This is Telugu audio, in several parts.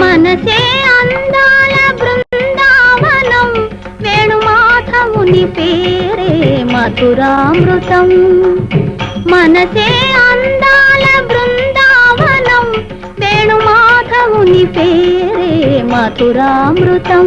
మనసే అందాల బృందావనం వేణుమాధవుని పేరే మధురామృతం. మనసే అందాల బృందావనం వేణుమాధవుని పేరే మధురామృతం.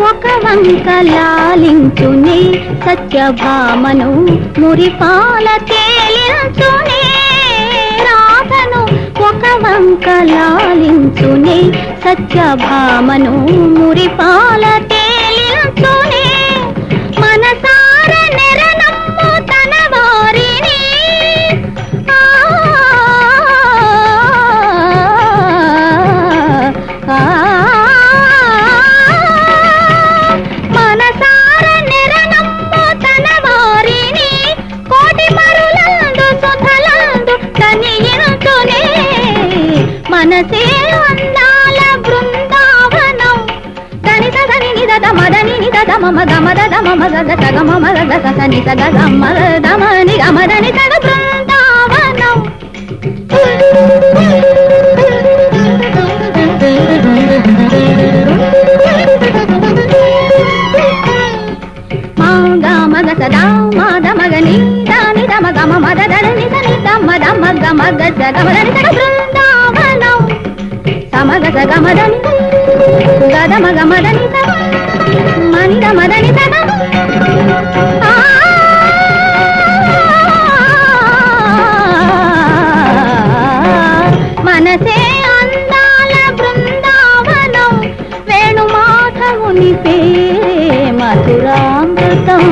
ఒక వంక లాలించునే సత్యభామను మురిపాల తేలించునే రాధను ఒక వంక లాలించునే సత్యభామను మురిపాల తే మనసే అందాల బృందావనం. దని సదని నిద మదని నిద మమ గమద దమ మగ గత గమ మగ గత సని సగ గమ దమ ని గమదని సగ బృందావనం. మగ సదా మాద మగ ని దాని దమ గమ మద దడ సని దమ దమ గమ గమ సగ సమగ స గమ దని గద మదని మనసే అందాల బృందావనం వేణుమాధవుని పే మధురామృతం